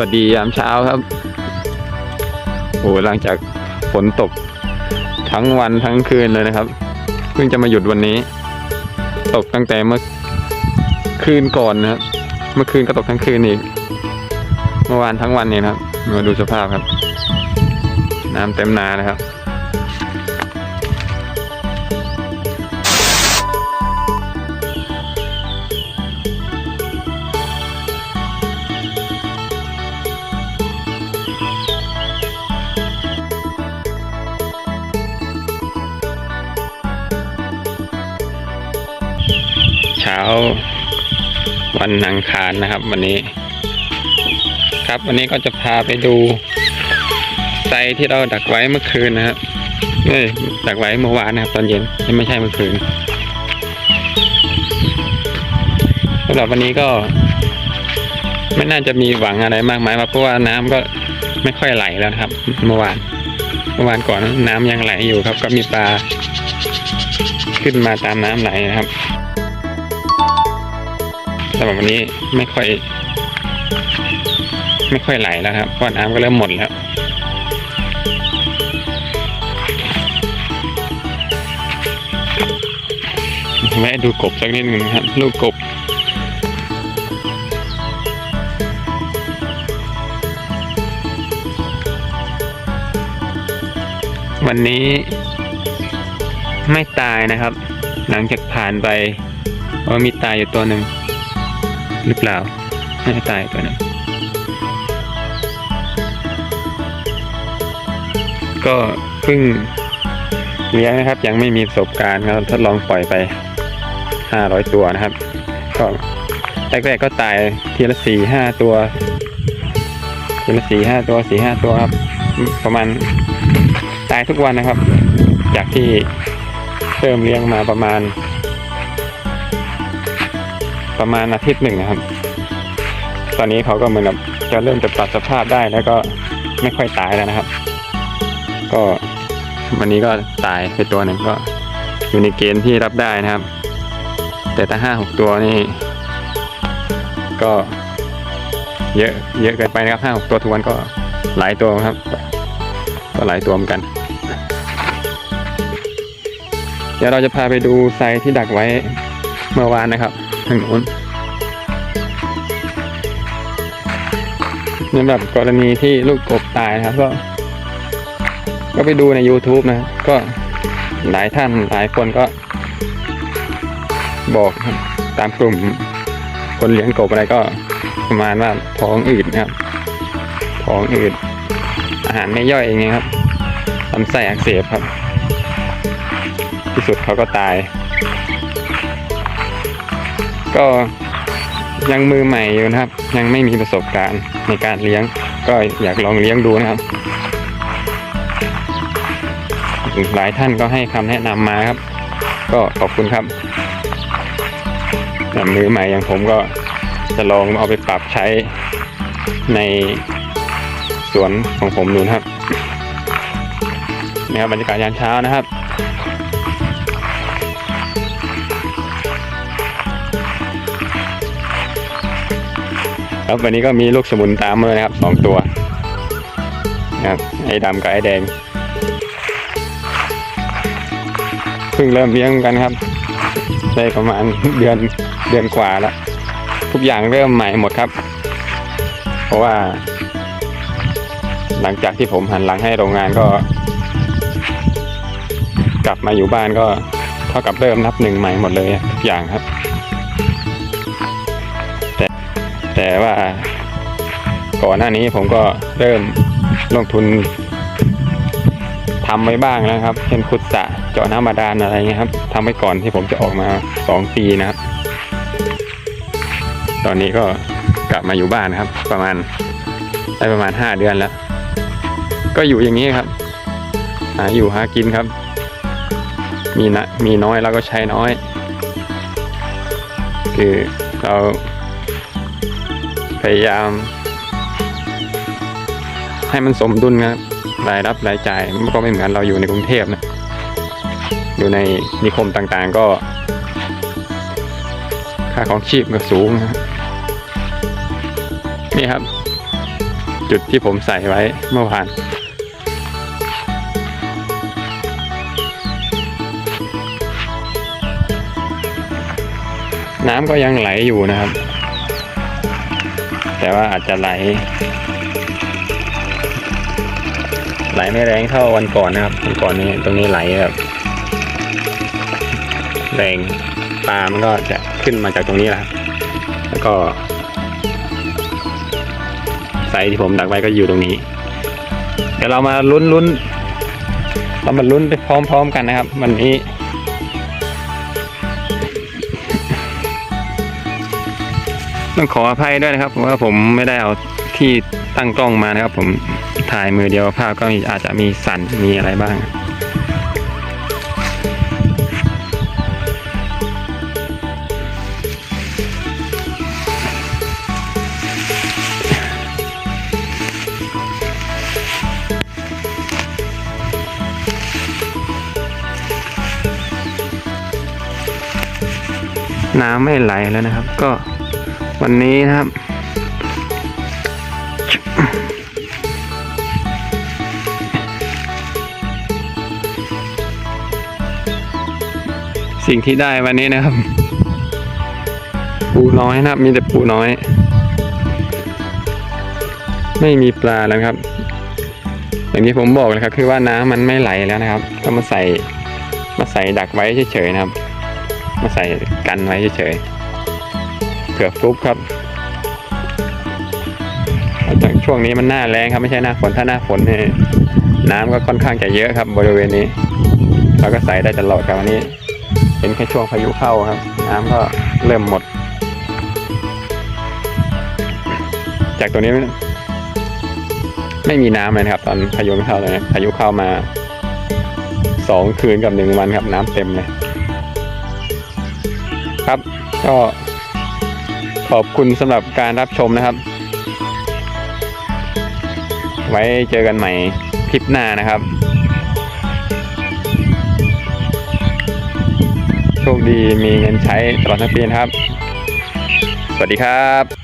วัสดียามเช้าครับ โอ้หลังจากฝนตกทั้งวันทั้งคืนเลยนะครับ เพิ่งจะมาหยุดวันนี้ ตกตั้งแต่เมื่อคืนก่อนนะครับ เมื่อคืนก็ตกทั้งคืนอีก เมื่อวานทั้งวันเนี่ยนะครับ มาดูสภาพครับ น้ำเต็มนานะครับ เช้า วันอังคารนะครับ วันนี้ ครับวันนี้ก็จะพาไปดูไซที่เราดักไว้เมื่อคืนนะครับเอ้ยดักไว้เมื่อวานนะครับ ตอนเย็นไม่ใช่เมื่อคืนสำหรับวันนี้ก็ ไม่น่าจะมีหวังอะไรมากมายเพราะว่าน้ำก็ไม่ค่อยไหลแล้วครับ เมื่อวาน เมื่อวานก่อนน้ำยังไหลอยู่ครับ ก็มีปลาขึ้นมาตามน้ำไหลนะครับ สำหรับวันนี้ไม่ค่อย ไม่ค่อยไหลแล้วครับเพราะน้ำก็เริ่มหมดแล้วแวะดูกบสักนิดหนึ่งครับลูกกบวันนี้ไม่ตายนะครับ หลังจากผ่านไปว่ามีตายอยู่ตัวหนึ่ง หรือเปล่าไม่ตายตัวนึงก็เพิ่งเลี้ยงนะครับ ยังไม่มีประสบการณ์ก็ทดลองปล่อยไปห้าร้อยตัวนะครับ ก็แรกๆก็ตายทีละสี่ห้าตัวทีละสี่ห้าตัวสี่ห้าตัวครับ ประมาณตายทุกวันนะครับ จากที่เริ่มเลี้ยงมาประมาณ ประมาณอาทิตย์หนึ่งนะครับ ตอนนี้เขาก็เหมือนกับจะเริ่มจะปรับสภาพได้แล้วก็ไม่ค่อยตายแล้วนะครับ ก็วันนี้ก็ตายไปตัวหนึ่งก็อยู่ในเกณฑ์ที่รับได้นะครับ แต่ถ้าห้าหกตัวนี่ ก็เยอะเยอะเกินไปนะครับห้าหกตัวทุกวันก็หลายตัวครับ ก็หลายตัวเหมือนกัน เดี๋ยวเราจะพาไปดูไซต์ที่ดักไว้เมื่อวานนะครับ ทางโน้นสำหรับกรณีที่ลูกกบตายนะครับ ก็ ก็ไปดูใน YouTube นะ ก็หลายท่านหลายคนก็ บอกตามกลุ่ม คนเลี้ยงกบอะไรก็ประมาณว่าท้องอืดนะครับ ท้องอืดอาหารไม่ย่อยเองไงครับลำไส้อักเสบครับ ที่สุดเขาก็ตาย ก็ยังมือใหม่อยู่นะครับ ยังไม่มีประสบการณ์ในการเลี้ยง ก็อยากลองเลี้ยงดูนะครับหลายท่านก็ให้คำแนะนำมาครับ ก็ขอบคุณครับแต่มือใหม่อย่างผมก็จะลองเอาไปปรับใช้ในสวนของผมดูนะครับนี่ครับบรรยากาศยามเช้านะครับ ครับวันนี้ก็มีลูกสมุนตามมาเลยนะครับสองตัวนะครับไอ้ดำกับไอ้แดงเพิ่งเริ่มเลี้ยงกันครับได้ประมาณเดือนเดือนกว่าแล้วทุกอย่างเริ่มใหม่หมดครับ เพราะว่า หลังจากที่ผมหันหลังให้โรงงานก็ กลับมาอยู่บ้านก็เท่ากับเริ่มนับหนึ่งใหม่หมดเลยทุกอย่างครับ แต่ว่าก่อนหน้านี้ผมก็เริ่มลงทุนทำไว้บ้างแล้วครับ เช่นขุดสระเจาะน้ำบาดาลอะไรเงี้ยครับทำไว้ก่อนที่ผมจะออกมาสองปีนะครับตอนนี้ก็กลับมาอยู่บ้านครับ ประมาณได้ประมาณห้าเดือนแล้ว ก็อยู่อย่างนี้ครับหาอยู่หากินครับ มีนะมีน้อยเราก็ใช้น้อย คือเรา ยายาม ให้มันสมดุลครับรายรับรายจ่ายมันก็ไม่เหมือนเราอยู่ในกรุงเทพนะ อยู่ในนิคมต่างๆก็ ค่าของชีพก็สูงนะนี่ครับ จุดที่ผมใส่ไว้เมื่อวานน้ำก็ยังไหลอยู่นะครับ แต่ว่าอาจจะไหล ไหลไม่แรงเท่าวันก่อนนะครับวันก่อนนี้ตรงนี้ไหลแบบแรงปลามันก็จะขึ้นมาจากตรงนี้แหละแล้วก็ไซส์ที่ผมดักไว้ก็อยู่ตรงนี้ เดี๋ยวเรามาลุ้นลุ้นเรามาลุ้นไปพร้อม ๆ กันนะครับ วันนี้ ต้องขออภัยด้วยนะครับเพราะว่าผมไม่ได้เอาที่ตั้งกล้องมานะครับ ผมถ่ายมือเดียวภาพก็อาจจะมีสั่นมีอะไรบ้างน้ำไม่ไหลแล้วนะครับ ก็ วันนี้นะครับ สิ่งที่ได้วันนี้นะครับ ปูน้อยนะครับ มีแต่ปูน้อย ไม่มีปลาแล้วครับอย่างที่ผมบอกเลยครับ คือว่าน้ำมันไม่ไหลแล้วนะครับ ก็มาใส่มาใส่ดักไว้เฉยๆนะครับ มาใส่กันไว้เฉยๆ เผือฟลุกครับจากช่วงนี้มันหน้าแรงครับไม่ใช่หน้าฝนถ้าหน้าฝนเนี่ยน้ำก็ค่อนข้างจะเยอะครับบริเวณนี้เราก็ใส่ได้ตลอดครับวันนี้ เป็นแค่ช่วงพายุเข้าครับ น้ำก็เริ่มหมด จากตัวนี้ ไม่มีน้ำเลยครับ ตอนพายุเข้าเลยนะพายุเข้ามาสองคืนกับหนึ่งวันครับ น้ำเต็มเลยครับ ก็ ขอบคุณสำหรับการรับชมนะครับ ไว้เจอกันใหม่คลิปหน้านะครับ โชคดีมีเงินใช้ตลอดทั้งปีนะครับ สวัสดีครับ